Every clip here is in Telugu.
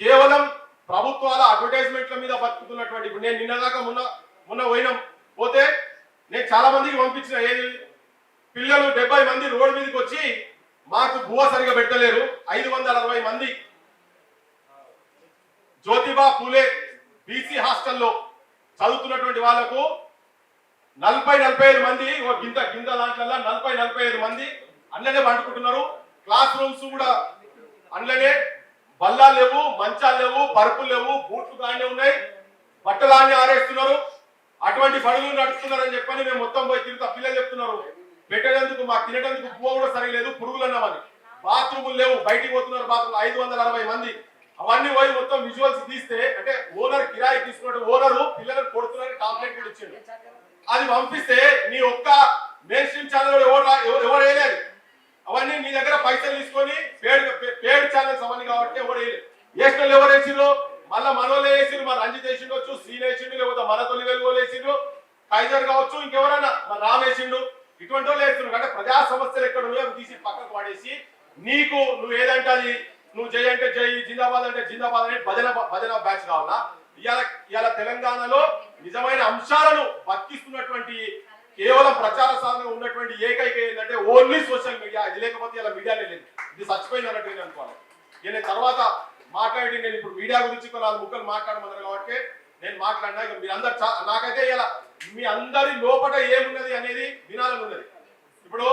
కేవలం ప్రభుత్వాల అడ్వర్టైజ్మెంట్ల మీద బతుకుతున్నటువంటి ఇప్పుడు నేను నిన్నదాకా మొన్న మొన్న పోయినాం. పోతే నేను చాలా మందికి పంపించిన ఏది? పిల్లలు డెబ్బై మంది రోడ్డు మీదకి వచ్చి మాకు భూవ సరిగా పెట్టలేరు. ఐదు వందల అరవై మంది. జ్యోతిబా పూలే బీసీ హాస్టల్లో చదువుతున్నటువంటి వాళ్ళకు నలభై నలభై ఐదు మంది ఓ గింత గింత దాంట్లో నలభై నలభై ఐదు మంది అందులోనే పండుకుంటున్నారు. క్లాస్ రూమ్స్ కూడా అందులోనే బల్లాలు లేవు మంచాలు లేవు పరుపులు లేవు బూట్లు కానీ ఉన్నాయి. బట్టలు అన్ని ఆరేస్తున్నారు. అటువంటి పనులు నడుస్తున్నారని చెప్పని మేము మొత్తం పోయి తిరుగుతా పిల్లలు చెప్తున్నారు. పెట్టేందుకు మాకు తినేటందుకు పువ్వు కూడా సరిగలేదు పురుగులు అన్నామని బాత్రూములు లేవు బయటికి పోతున్నారు బాత్రూమ్ ఐదు వందల అరవై మంది. అవన్నీ పోయి మొత్తం విజువల్స్ తీస్తే అంటే ఓనర్ కిరాయి తీసుకున్నట్టు ఓనరు పిల్లలను కొడుతున్నారని కంప్లైంట్ కూడా ఇచ్చిండు. అది పంపిస్తే నీ ఒక్క మెయిన్ స్ట్రీమ్ ఛానల్ ఎవరు ఎవరు వేయలేదు అవన్నీ నీ దగ్గర పైసలు తీసుకొని ఛానల్స్ అవన్నీ కాబట్టి ఎవరు వేసినోళ్ళు ఎవరు వేసిండ్రు? మళ్ళీ మనోళ్ళు వేసిండ్రు మన రంజిత్ వేసిండొచ్చు సీన్ వేసిండు లేకపోతే మన తొలి వెలుగులు వేసిండ్రు కైజర్ కావచ్చు ఇంకెవరైనా మన రామ్ వేసిండు ఇటువంటి వాళ్ళు వేస్తున్నారు అంటే ప్రజా సమస్యలు ఎక్కడ ఉన్నాయో తీసి పక్కకు పడేసి నీకు నువ్వు ఏదంటే అది నువ్వు జై అంటే జై జిందాబాద్ అంటే జిందాబాద్ అనే భజన భజన బ్యాచ్ కావాలా? ఇవాళ ఇవాళ తెలంగాణలో నిజమైన అంశాలను బతికిస్తున్నటువంటి కేవలం ప్రచార సాధన ఉన్నటువంటి ఏకైక ఏంటంటే ఓన్లీ సోషల్ మీడియా. ఇది లేకపోతే ఇలా మీడియానే లేదు. ఇది చచ్చిపోయింది నేను తర్వాత మాట్లాడి నేను ఇప్పుడు మీడియా గురించి కొన్ని నాలుగు ముక్కలు మాట్లాడమన్నారు కాబట్టి నేను మాట్లాడినా ఇక మీరందరు చా- నాకైతే ఇలా మీ అందరి లోపల ఏమున్నది అనేది వినాలని ఉన్నది. ఇప్పుడు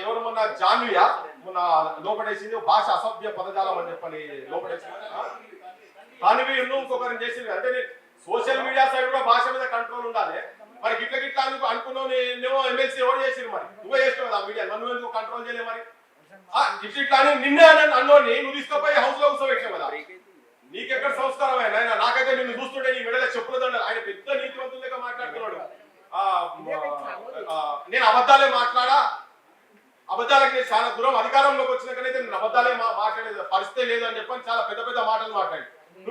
ఎవరు మొన్న జాన్వియా మొన్న లోపడేసింది భాష అసభ్య పదజాలం అని చెప్పని లోపడేసింది ఆ? ఇంకొకరిని చేసింది అంటే సోషల్ మీడియా సైడ్ కూడా భాష మీద కంట్రోల్ ఉండాలి. మరి గిట్ల గిట్ల అనుకున్నావు నేనేమో ఎమ్మెల్సీ ఎవరు చేసింది మరి? నువ్వే చేసినావు కదా మీడియా. నన్ను ఎందుకు కంట్రోల్ చేయలే మరి? ఇట్లా ఇట్లా అని నిన్నే అన్న అన్నోని నువ్వు తీసుకుపోయి హౌస్లో కూర్చోబెట్టావు కదా. నీకెక్కడ సంస్కారం ఆయన? ఆయన నాకైతే నిన్ను చూస్తుంటే నీ మెడల చెప్పుల దండ ఆయన పెద్ద నీతివంతులు లెక్క మాట్లాడుతున్నాడు నేను అబద్ధాలే మాట్లాడా? అబద్ధాలకు నేను చాలా దూరం అధికారంలోకి వచ్చినాకనైతే నేను అబద్ధాలే మాట్లాడేది. పరిస్థితే లేదు అని చెప్పని చాలా పెద్ద పెద్ద మాటలు మాట్లాడి